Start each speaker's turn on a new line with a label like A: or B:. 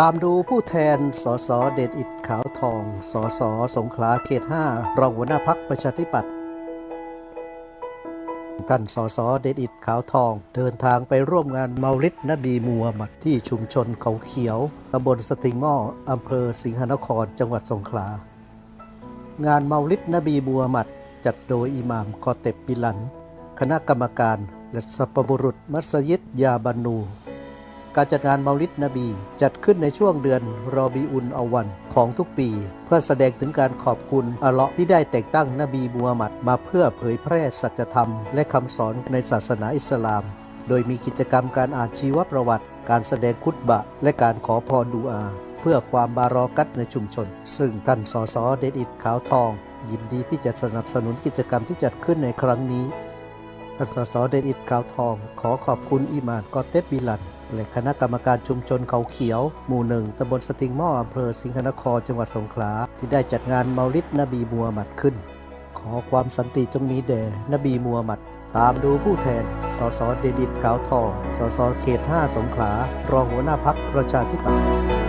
A: ตามดูผู้แทน สส เดชอิดขาวทอง สส สงขลาเขต 5 รองหัวหน้าพักประชาธิปัตย์ ท่าน สส เดชอิดขาวทอง เดินทางไปร่วมงานเมาลิดนบีมูฮัมหมัดที่ชุมชนเขาเขียว ตำบลสติงหม้ออำเภอสิงหนคร จังหวัดสงขลา งานเมาลิดนบีมูฮัมหมัดจัดโดยอิหม่ามกอเต็บบิลัน คณะกรรมการ และสัปปบุรุษมัสยิดยาบานู การจัดงานเมาลิดนบี จัดขึ้นในช่วงเดือนรอบีอุนอาวันของทุกปี เพื่อแสดงถึงการขอบคุณอัลเลาะห์ที่ได้แต่งตั้งนบีมูฮัมหมัดมาเพื่อเผยแพร่สัจธรรม และคำสอนในศาสนาอิสลาม โดยมีกิจกรรมการอ่านชีวประวัติ การแสดงคุตบะ และการขอพรดูอา เพื่อความบารอกัตในชุมชน ซึ่งท่านสสเดชอิดขาวทอง ยินดีที่จะสนับสนุนกิจกรรมที่จัดขึ้นในครั้งนี้ท่านสสเดชอิดขาวทอง ขอขอบคุณอิมานกอเตบิลัน และคณะกรรมการชุมชนเขาเขียว หมู่หนึ่งตำบลสติงหม้ออำเภอสิงหนครจังหวัดสงขลา ที่ได้จัดงานเมาลิดนบีมัวหมัดขึ้น ขอความสันติจงมีแด่นบีมัวหมัด ตามดูผู้แทน สสเดดิตขาวทอง สสเขต 5 สงขลา รองหัวหน้าพักประชาธิปัตย์